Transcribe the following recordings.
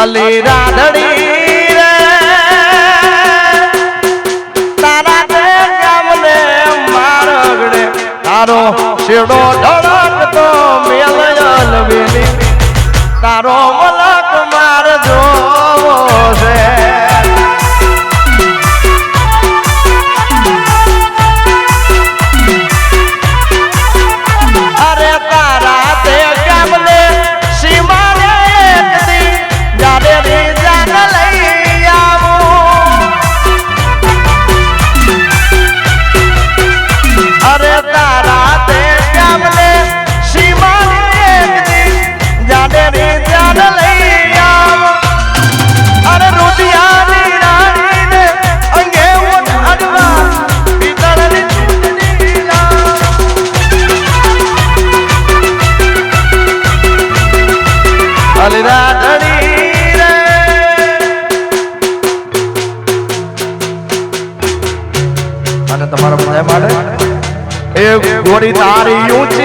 અલી રાધડી રે. તારા તારો શેડો ધડકતો મેલ અલવેલી. તારો મલક ગોરી તારી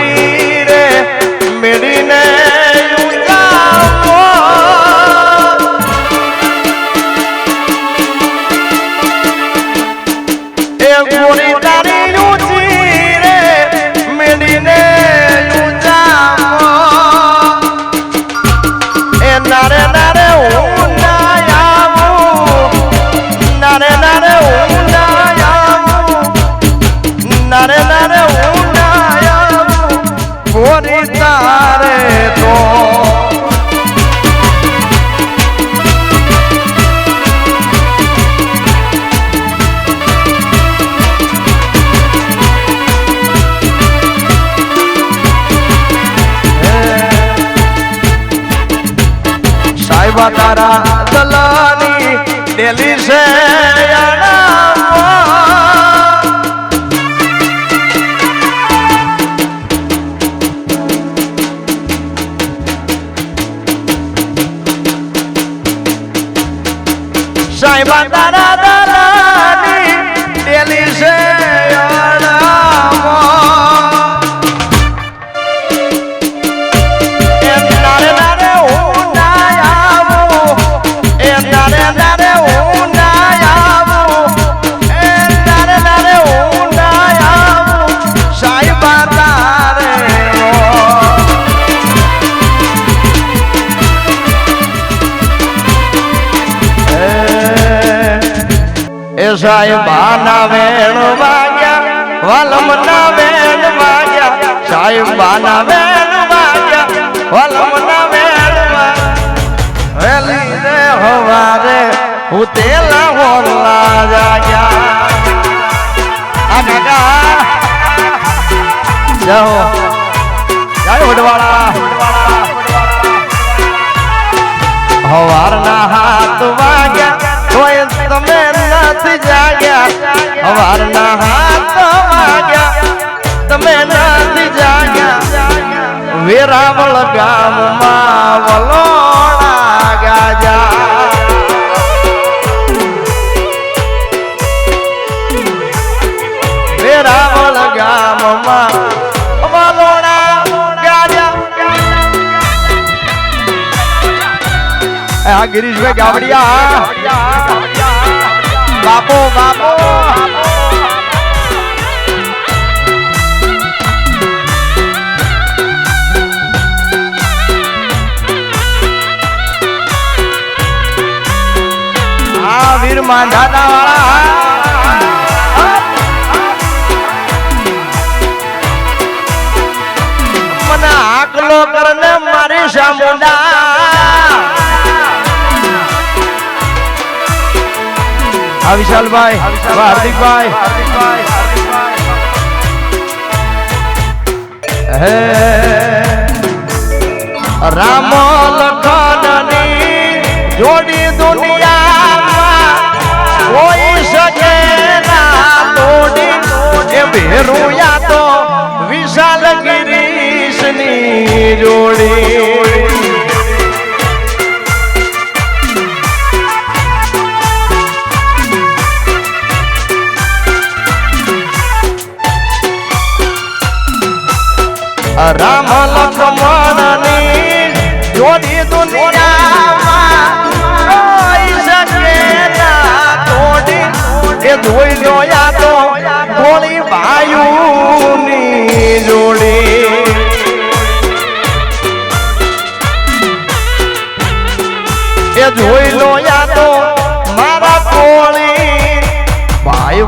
রাধা એ સાહેબા ના વેણ વાગ્યા, વલમના વેણ વાગ્યા સાહેબા ના વેણ વાગ્યા, વલમના વેણ વાગ્યા. વેલી રે હવારે હું તેલા હોરલા જાગ્યા કાકા જાઓ. જય ઉડવાળા હવારના હાથ તમે નથી જાગ્યા વેરાવળ ગામમાં વલોણા ગાજા વેરાવળ ગામમાં ગિરીશભાઈ ગાવડિયા. બાપો બાપો. વીર માંધાતા વાળા મને આકલો કરને મારી સામુંડા. આ વિશાલભાઈ હાર્દિકભાઈ. હે, રામ લખનની જોડી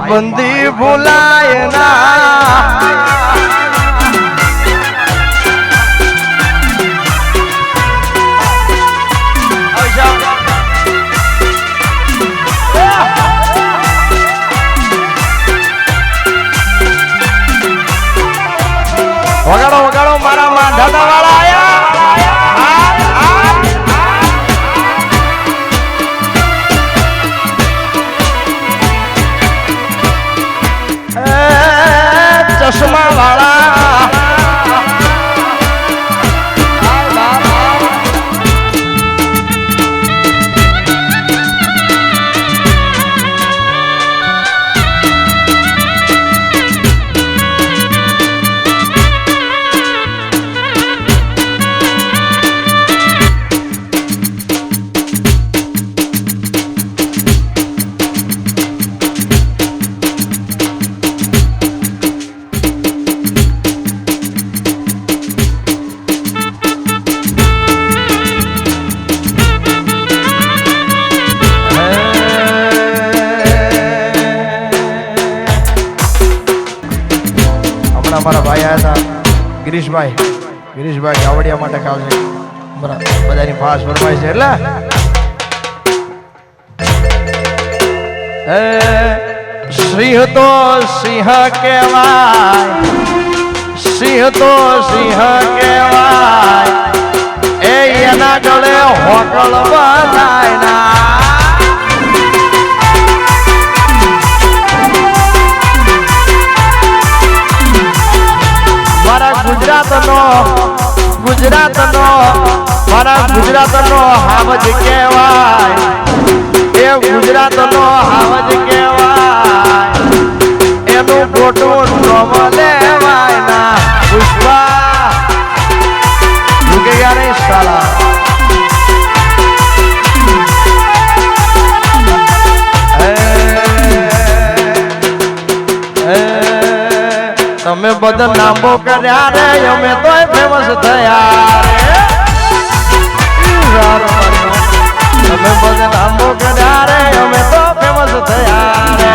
બંધી ભૂલાય ના માટે ખાવ છે. બરાબર. બધાની ફાસ ફરમાય છે, એટલે. સિંહ તો સિંહ કહેવાય. સિંહ તો સિંહ કહેવાય. એ એના ગળે હોકળ બનાય ના. મારા ગુજરાતનો ગુજરાતનો મારા ગુજરાતનો હાવજ કહેવાય. એ ગુજરાતનો હાવજ કહેવાય. એનું ખોટું નોમ લેવાય ના પુષ્પા. ગયા રે સાલા તમે બધા નામો કર્યા રે અમે તોય ફેમસ થયા રે તમે બધા નામો કર્યા રે અમે તો ફેમસ થયા રે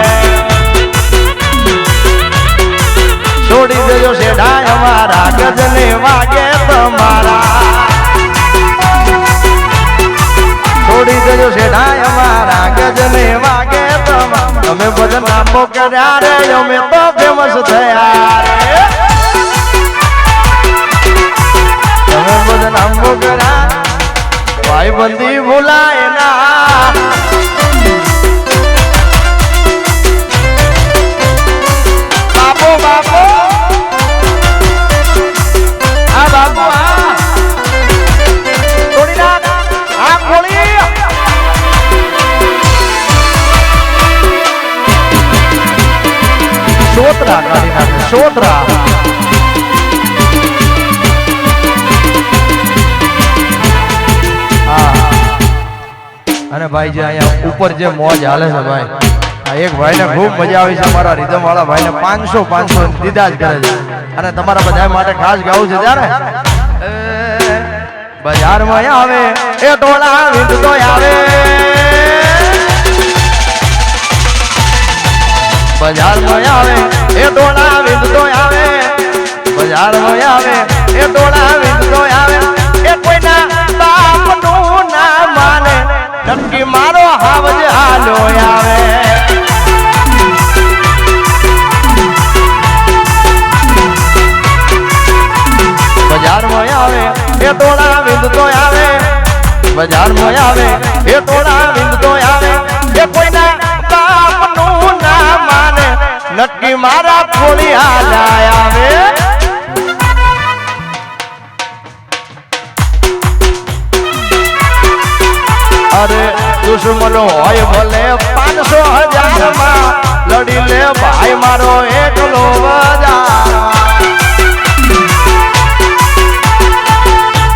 છોડી દેજો શેઠા અમારા ગજને વાગે તમારા છોડી દેજો શેઠા અમારા ગજને વાગે તમારા તમે બધા નામો કર્યા રે, અમે તો ફેમસ થયા રે. ભાઈ બંધી ભૂલાય ના. બાપુ બાપુ. સોતરા કાઢી નાખે હા અને ભાઈ જે અહીંયા ઉપર જે મોજ હાલે છે ભાઈ, આ એક ભાઈને ખૂબ મજા આવી છે મારા રીધમ વાળા ભાઈને પાંચસો પાંચસો દીધા જ કરે છે. અને તમારા બધા માટે ખાસ ગાવું છે ત્યારે? બજારમાં આવે, એ ટોળા વિંધતો આવે. બજારમાં આવે, એ ડોળા વિંધતો આવે. બજારમાં આવે, એ ડોળા વિંધતો આવે. એ કોઈના બાપનું ના માને નક્કી મારો હાવજ હાલો આવે. બજારમાં આવે, એ ડોળા વિંધતો આવે. બજારમાં આવે, એ ડોળા વિંધતો આવે. એ કોઈના મારા થોડી હાલાય આવે. અરે દુશ્મનો હોય ભલે પાંચસો હજારમાં લડી લે ભાઈ મારો એકલો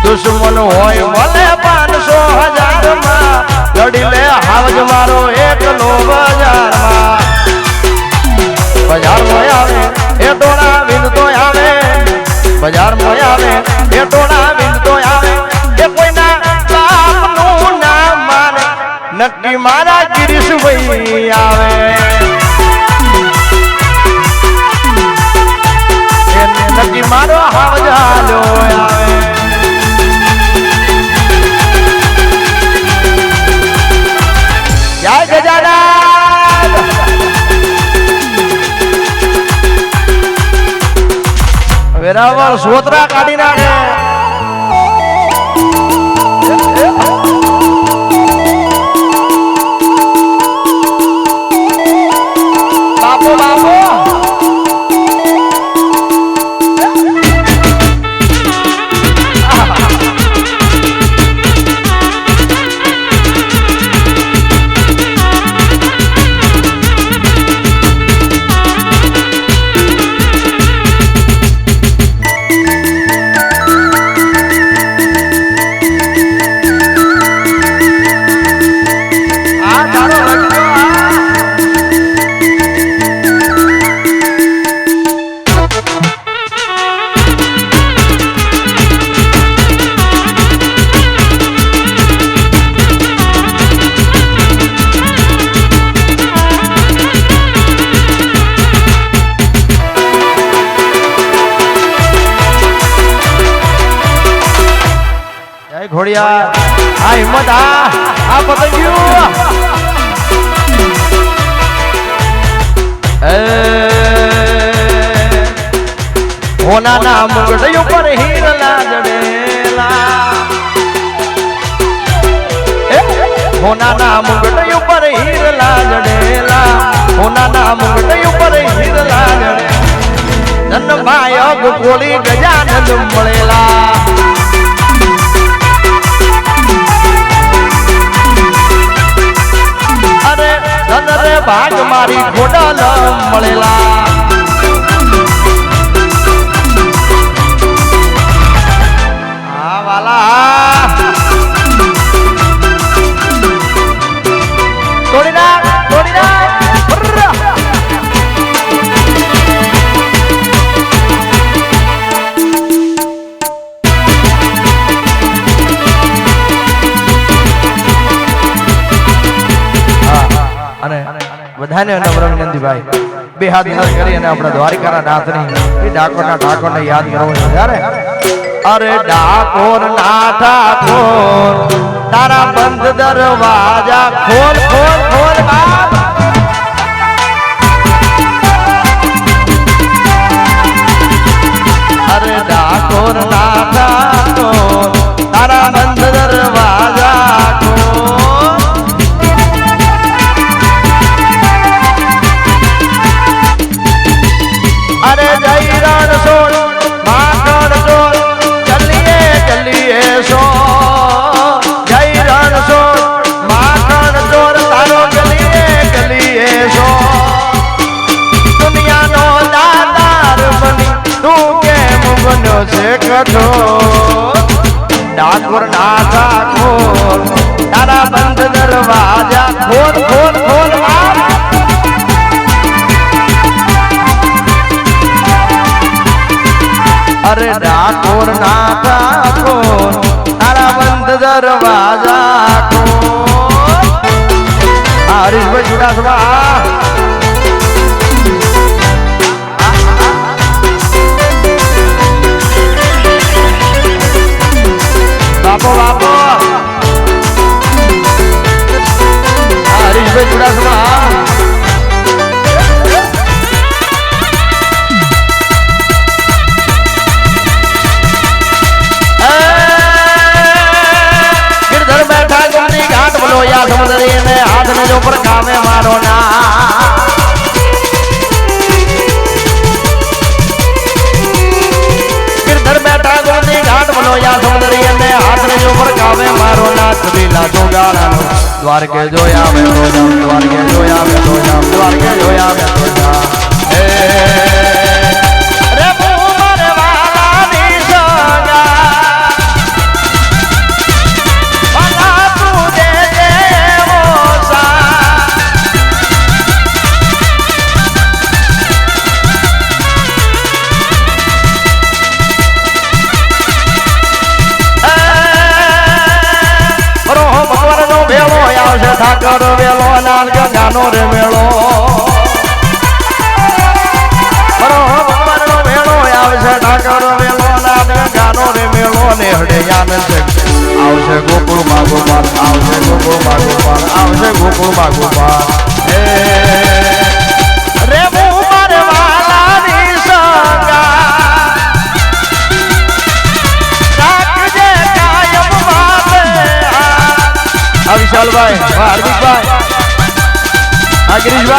દુશ્મન હોય ભલે પાંચસો હજારમાં લડી લે હાવજ મારો એકલો બજારમાં બજારમાં આવે, એ ટોળા વિંદતો આવે. બજારમાં આવે, એ ટોળા વિંદતો આવે. એ કોઈના બાપનું નામ માને, નક્કી મારા ગિરીશભાઈ આવે. વેરાવળ સોતરા કાઢી નાખે જય આ હિંમત, આ આ પતંગિયું હોનાના મુગટ ઉપર હીરલા જડેલા. હોનાના મુગટ ઉપર હીરલા જડેલા. હોનાના મુગટ ઉપર હીરલા જડેલા. ધન માયગ ગોળી ગજાનંદ મળેલા. ધન રે ભાગ મારી ખોડલ મળેલા. બધાને નમ્ર વિનંતીભાઈ બે હાથ યાદ કરી અને આપણા દ્વારિકાના નાથની, એ ડાકોરના ઠાકોરને યાદ કરવો છે અરે ડાકોર ના ઠાકોર તારા બંધ દરવાજા ખોલ ખોલ ખોલ, બાપ. ડાકોર ના હાથ ને જો પર કામે મારો ના ગિરધર બેઠા ગમની ઘાટ બોલો યા સમુદ્રી ને હાથ ને કામે મારો ના કબીલા જોગાડાનો દ્વારકે જોયા મેં દ્વારકે જોયા મેં દ્વારકે જોયા મેં નાન રે મેળો. ભગવાનનો મેળો આવશે ઠાકર વેલો નાન ગંગાનો રે મેળો ને હડે આવશે ગોકુળમાં ગોપાલ આવશે ગોકુળમાં ગોપાલ આવશે ગોકુળમાં ગોપાલ Right.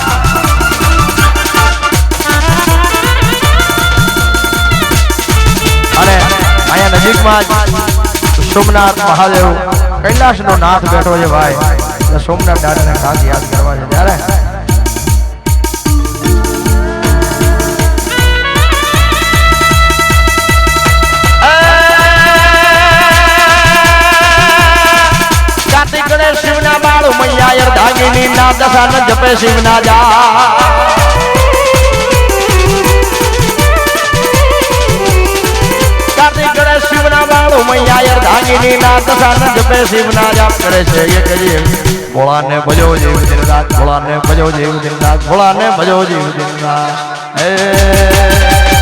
નજીકમાં સોમનાથ મહાદેવ કૈલાસનો નાથ બેઠો છે ભાઈ. એટલે સોમનાથ દાદાને ખાસ યાદ કરવા છે. ત્યારે શિવના બાળુ મૈયા અર્ધાંગીની ના દશાનંદ જપે શિવના જા. શિવના બાળો મૈયા અર્ધાંગીની ના દશાનંદ પે શિવના જાપ કરે છે એક જીવ ભોળાને ભજો જીવ દિનરાત ભોળાને ભજો જીવ દિનરાત ભોળાને ભજો જીવ દિનરાત હે.